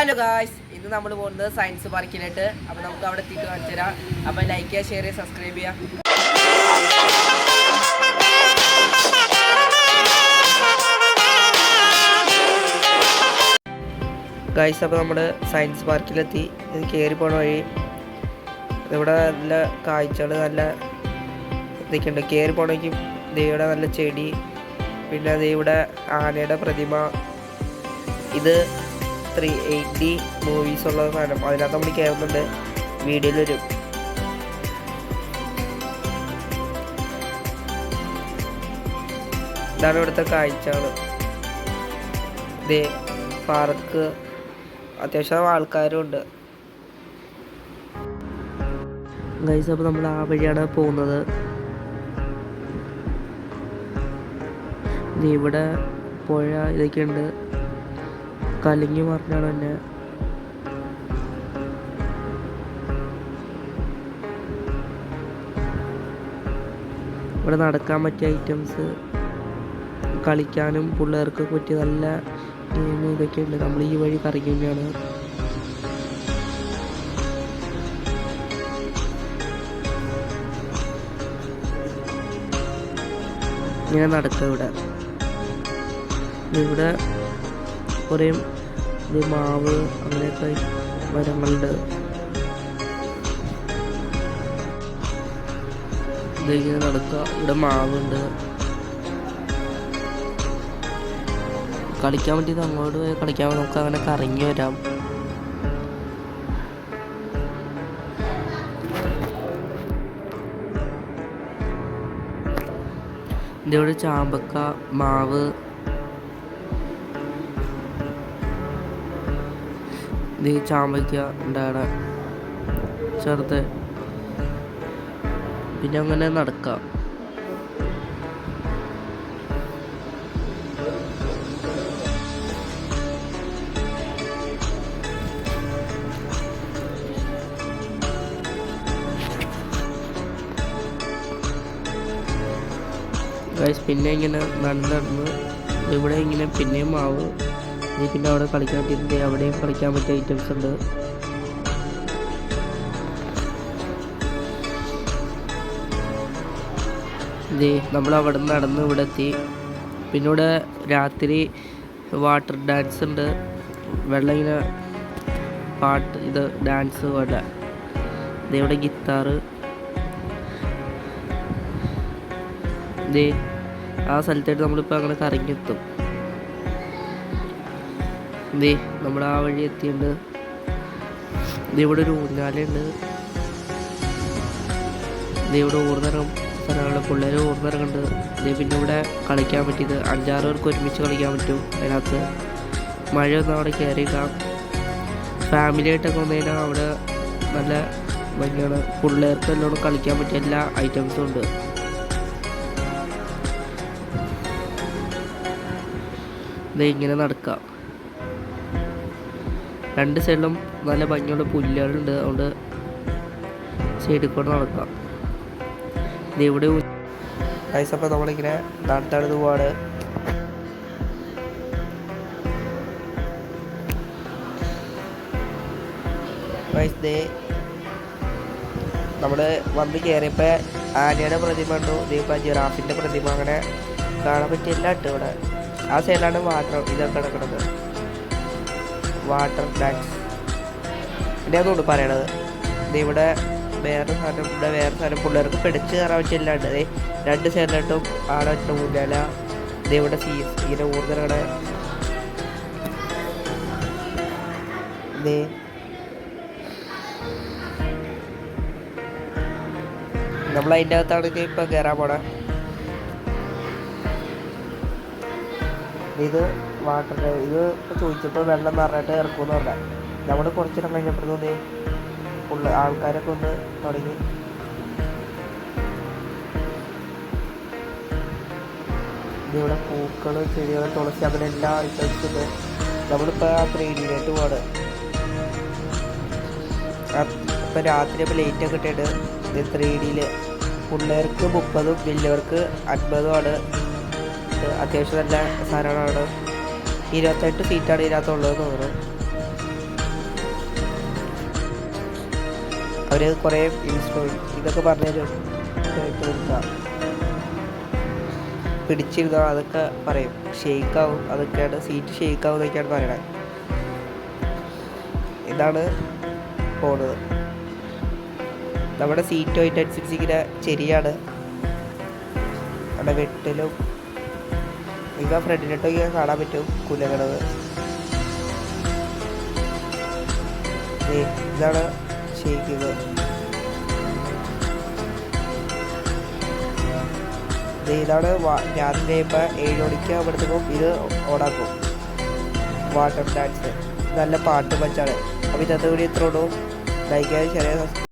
Hello guys ഇന്ന് നമ്മൾ പോകുന്നത് സയൻസ് പാർക്കിലായിട്ട് അപ്പോൾ നമുക്ക് അവിടെ എത്തിയിട്ട് കാണിച്ചു തരാം. അപ്പോൾ ലൈക്ക് ചെയ്യുക ഷെയർ ചെയ്യുക സബ്സ്ക്രൈബ് ചെയ്യുക. ഗായ്സ് അപ്പോൾ നമ്മൾ സയൻസ് പാർക്കിലെത്തി ഇത് കയറി പോണ വഴി. ഇവിടെ നല്ല കാഴ്ചകൾ നല്ല ഇതൊക്കെയുണ്ട്. കയറി പോകണമെങ്കിൽ ദൈവയുടെ നല്ല ചെടി. പിന്നെ ദൈവയുടെ ആനയുടെ പ്രതിമ. ഇത് ത്രീ എയ്റ്റി മൂവീസ് ഉള്ള സാധനം. അതിനകത്ത് നമ്മൾ കയറുന്നുണ്ട് വീഡിയോയിൽ വരും. ഇതാണ് ഇവിടുത്തെ കാഴ്ചകൾ ഇതേ പാർക്ക് അത്യാവശ്യം ആൾക്കാരും ഉണ്ട്. ഗൈസ് അപ്പോൾ നമ്മൾ ആ വഴിയാണ് പോകുന്നത്. ഇവിടെ പുഴ ഇതൊക്കെ ഉണ്ട് കലങ്ങി മറിഞ്ഞാണ് എന്നെ. ഇവിടെ നടക്കാൻ പറ്റിയ ഐറ്റംസ് കളിക്കാനും പിള്ളേർക്ക് പറ്റിയ നല്ല ഗെയിം ഇതൊക്കെ ഉണ്ട്. നമ്മൾ ഈ വഴി കറങ്ങിയാണ് ഇങ്ങനെ നടക്കുക ഇവിടെ. ഇവിടെ കുറേ ഇത് മാവ് അങ്ങനെയൊക്കെ മരങ്ങളുണ്ട് ഇതിങ്ങനെ നടക്കുക ഇവിടെ മാവുണ്ട്. കളിക്കാൻ പറ്റിയത് അങ്ങോട്ട് പോയി കളിക്കാൻ നമുക്ക് അങ്ങനെ കറങ്ങി വരാം. ഇതിവിടെ ചാമ്പക്ക മാവ് ഇത് ചാമ്പയ്ക്ക ഉണ്ടാടെ ചെറുത്. പിന്നെ അങ്ങനെ നടക്കാം. പിന്നെ ഇങ്ങനെ നടന്ന് ഇവിടെ ഇങ്ങനെ പിന്നെയും മാവ് ഇനി പിന്നെ അവിടെ കളിക്കാൻ പറ്റിയിട്ടുണ്ട്. അവിടെയും കളിക്കാൻ പറ്റിയ ഐറ്റംസ് ഉണ്ട്. ഇതേ നമ്മൾ അവിടെ നിന്ന് നടന്ന് ഇവിടെ എത്തി. പിന്നെ ഇവിടെ രാത്രി വാട്ടർ ഡാൻസ് ഉണ്ട്. വെള്ളം ഇങ്ങനെ പാട്ട് ഇത് ഡാൻസ് പോലെ. ദേ ഇവിടെ ഗിത്താറ് ദേ ആ സ്ഥലത്തായിട്ട് നമ്മളിപ്പോൾ അങ്ങനെ കറങ്ങിയെത്തും. ദേ നമ്മൾ ആ വഴി എത്തിയിട്ടുണ്ട്. ഇവിടെ ഒരു ഊഞ്ഞാലുണ്ട് ഇവിടെ ഊർന്നിറങ്ങും സ്ഥലങ്ങളിൽ പിള്ളേർ ഊർന്നിറങ്ങുന്നുണ്ട് ദേ പിന്നെ ഇവിടെ കളിക്കാൻ പറ്റിയത് അഞ്ചാറ് പേർക്ക് ഒരുമിച്ച് കളിക്കാൻ പറ്റും അതിനകത്ത്. മഴ ഒന്നും അവിടെ കയറിയിട്ടാം ഫാമിലി ആയിട്ടൊക്കെ വന്നു കഴിഞ്ഞാൽ അവിടെ നല്ല ഭംഗിയാണ്. പിള്ളേർക്ക് എല്ലാം കളിക്കാൻ പറ്റിയ എല്ലാ ഐറ്റംസും ഉണ്ട്. ഇങ്ങനെ നടക്കാം. രണ്ട് സൈഡിലും നല്ല ഭംഗിയുള്ള പുല്ലുകളുണ്ട്. അതുകൊണ്ട് സൈഡിൽ കൂടെ നടക്കാം. ഇവിടെ പൈസ അപ്പോൾ നമ്മളിങ്ങനെ നടത്തടുത്ത് പോവാണ്. ദേ നമ്മൾ വന്ന് കയറിയപ്പോൾ ആനയുടെ പ്രതിമ ഉണ്ടോ ഇതിപ്പോൾ ജിറാഫിന്റെ പ്രതിമ അങ്ങനെ കാണാൻ പറ്റിയില്ല എല്ലാം ഇവിടെ. ആ സൈഡിലാണ് വാട്ടർ ഇതൊക്കെ കിടക്കുന്നത് വാട്ടർ ടാങ്ക് പിന്നെ അതുകൊണ്ട് പറയണത്. ഇവിടെ വേറെ സാധനം ഇവിടെ വേറെ സാധനം പിള്ളേർക്ക് പിടിച്ച് കയറാൻ പറ്റില്ലാണ്ട്. രണ്ട് സൈഡിലോട്ടും ആടെ വെച്ചിട്ട് ഇത് ഇവിടെ സീ ഇങ്ങനെ ദേ. നമ്മൾ അതിന്റെ അകത്താണ് ഇപ്പം കയറാൻ പോണേ. ഇത് വാട്ടർ ഇത് ഇപ്പോൾ ചോദിച്ചപ്പോൾ വെള്ളം നിറഞ്ഞിട്ട് ഇറക്കുമെന്ന് പറഞ്ഞാൽ നമ്മൾ കുറച്ചിടം കഴിഞ്ഞപ്പോഴത്തേ ഉള്ള ആൾക്കാരൊക്കെ ഒന്ന് തുടങ്ങി. ഇതിവിടെ പൂക്കൾ ചെടികൾ തുളസി അങ്ങനെ എല്ലാ ആൾക്കാർക്കും നമ്മളിപ്പോൾ ആ ത്രീ ഡിയിലേക്ക് ഇപ്പം രാത്രി ഇപ്പോൾ ലേറ്റ് ഒക്കെ ഇട്ടിട്ട് ത്രീ ഡിയിൽ പിള്ളേർക്ക് മുപ്പതും വലിയവർക്ക് അൻപതുമാണ് ആണ്. അത്യാവശ്യം നല്ല സാധനമാണ് ഇരുപത്തെട്ട് സീറ്റാണ് ഇതിനകത്തുള്ളത് തോന്നുന്നു. അവർ കുറേ ഇതൊക്കെ പറഞ്ഞു പിടിച്ചിരുന്ന അതൊക്കെ പറയും. ഷെയ്ക്കാവും അതൊക്കെയാണ് സീറ്റ് ഷെയ്ക്കാവും എന്നൊക്കെയാണ് പറയണത്. ഇതാണ് പോണത്. നമ്മുടെ സീറ്റുമായിട്ട് അനുസരിച്ച് ഇങ്ങനെ ചെരിയാണ്. നമ്മുടെ വെട്ടിലും ഇവ ഫ്രണ്ടിലിട്ടൊക്കെ കാണാൻ പറ്റും കുലകണത് ദേ, ഇതാണ് ശരിക്കുന്നത് ഇതാണ് ഞാൻ ഇപ്പോൾ ഏഴ് മണിക്ക് അവിടുത്തേക്കും ഇത് ഓണാക്കും. Water dance. നല്ല പാട്ട് വെച്ചാണ് അപ്പോൾ ഇന്നത്തെ കൂടി ഇത്ര ഉള്ളൂ. ലൈക്ക് ചെറിയ